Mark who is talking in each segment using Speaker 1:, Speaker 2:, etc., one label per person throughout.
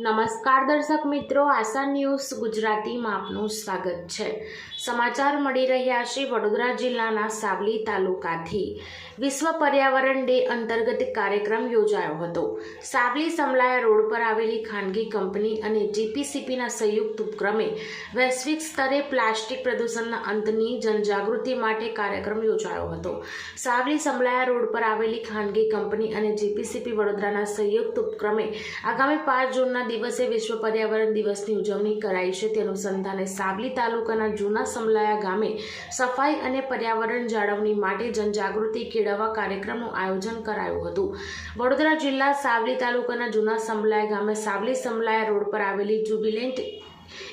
Speaker 1: નમસ્કાર દર્શક મિત્રો, આશા ન્યૂઝ ગુજરાતીમાં આપનું સ્વાગત છે. સમાચાર મળી રહ્યા છે વડોદરા જિલ્લાના સાવલી તાલુકાથી. વિશ્વ પર્યાવરણ ડે અંતર્ગત કાર્યક્રમ યોજાયો હતો. સાવલી સમલાયા રોડ પર આવેલી ખાનગી કંપની અને જીપીસીપીના સંયુક્ત ઉપક્રમે વૈશ્વિક સ્તરે પ્લાસ્ટિક પ્રદૂષણના અંતની જનજાગૃતિ માટે કાર્યક્રમ યોજાયો હતો. સાવલી સમલાયા રોડ પર આવેલી ખાનગી કંપની અને જીપીસીપી વડોદરાના સંયુક્ત ઉપક્રમે આગામી પાંચ જૂનના દિવસે વિશ્વ પર્યાવરણ દિવસની ઉજવણી કરાઈ છે. તે અનુસંધાને સાવલી તાલુકાના જૂના સમલાયા ગામે સફાઈ અને પર્યાવરણ જાળવણી માટે જનજાગૃતિ કેળવવા કાર્યક્રમનું આયોજન કરાયું હતું. વડોદરા જિલ્લા સાવલી તાલુકાના જૂના સમલાયા ગામે સાવલી સમલાયા રોડ પર આવેલી જુબિલેન્ટ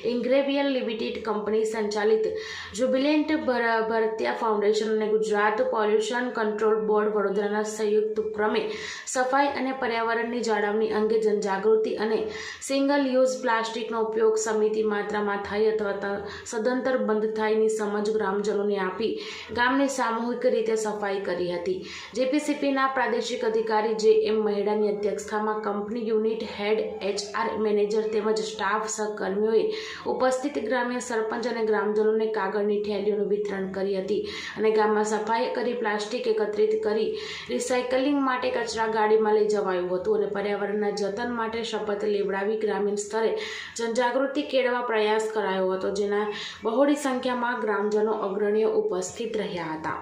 Speaker 1: ઇન્ગ્રેવિયલ લિમિટેડ કંપની સંચાલિત જુબિલેન્ટ ભર- ભરતિયા ફાઉન્ડેશન અને ગુજરાત પોલ્યુશન કંટ્રોલ બોર્ડ વડોદરાના સંયુક્ત ઉપક્રમે સફાઈ અને પર્યાવરણની જાળવણી અંગે જનજાગૃતિ અને સિંગલ યુઝ પ્લાસ્ટિકનો ઉપયોગ સમિતિ માત્રામાં થાય અથવા સદંતર બંધ થાયની સમજ ગ્રામજનોને આપી ગામની સામૂહિક રીતે સફાઈ કરી હતી. જેપીસીપીના પ્રાદેશિક અધિકારી જે એમ મહેડાની અધ્યક્ષતામાં company unit head HR manager તેમજ સ્ટાફ સહકર્મીઓએ ઉપસ્થિત ગ્રામ્ય સરપંચ અને ગ્રામજનોને કાગળની થેલીઓનું વિતરણ કરી હતી અને ગામમાં સફાઈ કરી, પ્લાસ્ટિક એકત્રિત કરી, રિસાયકલિંગ માટે કચરા ગાડીમાં લઈ જવાયું હતું અને પર્યાવરણના જતન માટે શપથ લેવડાવી ગ્રામીણ સ્તરે જનજાગૃતિ કેળવા પ્રયાસ કરાયો હતો, જેના બહોળી સંખ્યામાં ગ્રામજનો અગ્રણીઓ ઉપસ્થિત રહ્યા હતા.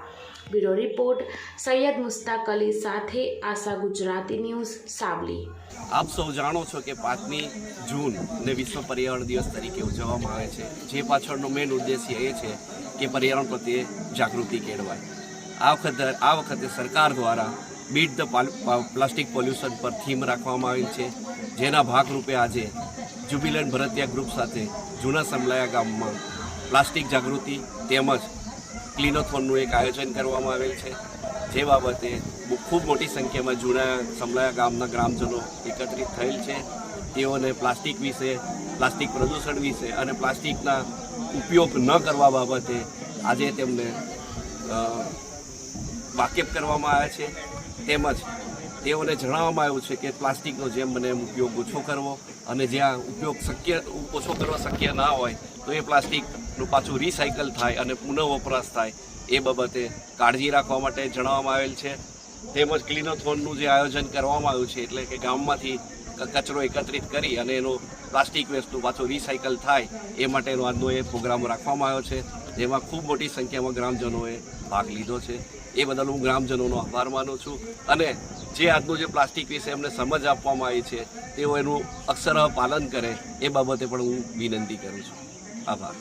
Speaker 1: બ્યુરો રિપોર્ટ, સૈયદ મુસ્તાક અલી સાથે આશા ગુજરાતી ન્યૂઝ, સાવલી.
Speaker 2: આપ સૌ જાણો છો કે પાંચમી જૂન ને વિશ્વ પર્યાવરણ દિવસ તરીકે ઉજવવામાં આવે છે. જે પાછળનો મેઇન ઉદ્દેશ્ય એ છે કે પર્યાવરણ પ્રત્યે જાગૃતિ કેળવાય. આ વખતે આ વખતે સરકાર દ્વારા બીટ ધ પ્લાસ્ટિક પોલ્યુશન પર થીમ રાખવામાં આવી છે. જેના ભાગરૂપે આજે જ્યુબિલન્ટ ભરતિયા ગ્રુપ સાથે જૂના સમલાયા ગામમાં પ્લાસ્ટિક જાગૃતિ તેમજ ક્લીનોથોનનું એક આયોજન કરવામાં આવેલ છે. જે બાબતે ખૂબ મોટી સંખ્યામાં જૂના સમલાયા ગામના ગ્રામજનો એકત્રિત થયેલ છે. તેઓને પ્લાસ્ટિક વિશે, પ્લાસ્ટિક પ્રદૂષણ વિશે અને પ્લાસ્ટિકના ઉપયોગ ન કરવા બાબતે આજે તેમને વાકેફ કરવામાં આવ્યા છે. તેમજ તેઓને જણાવવામાં આવ્યું છે કે પ્લાસ્ટિકનો જેમ મને ઉપયોગ ઓછો કરવો અને જ્યાં ઉપયોગ શક્ય, ઓછો કરવા શક્ય ના હોય, તો એ પ્લાસ્ટિકનું પાછું રિસાયકલ થાય અને પુનઃ વપરાશ થાય. એ બાબતે કાળજી રાખવા માટે જણાવવામાં આવેલ છે. તેમજ ક્લિનોથોનનું જે આયોજન કરવામાં આવ્યું છે, એટલે કે ગામમાંથી કચરો એકત્રિત કરી અને એનો પ્લાસ્ટિક વેસ્ટનું પાછું રિસાયકલ થાય, એ માટેનો આજનો એ પ્રોગ્રામ રાખવામાં આવ્યો છે. જેમાં ખૂબ મોટી સંખ્યામાં ગ્રામજનોએ ભાગ લીધો છે. એ બદલ હું ગ્રામજનોનો આભાર માનું છું. અને જે આજનું જે પ્લાસ્ટિક વિશે એમને સમજ આપવામાં આવી છે, તેઓ એનું અક્ષરઃ પાલન કરે, એ બાબતે પણ હું વિનંતી કરું છું. આભાર.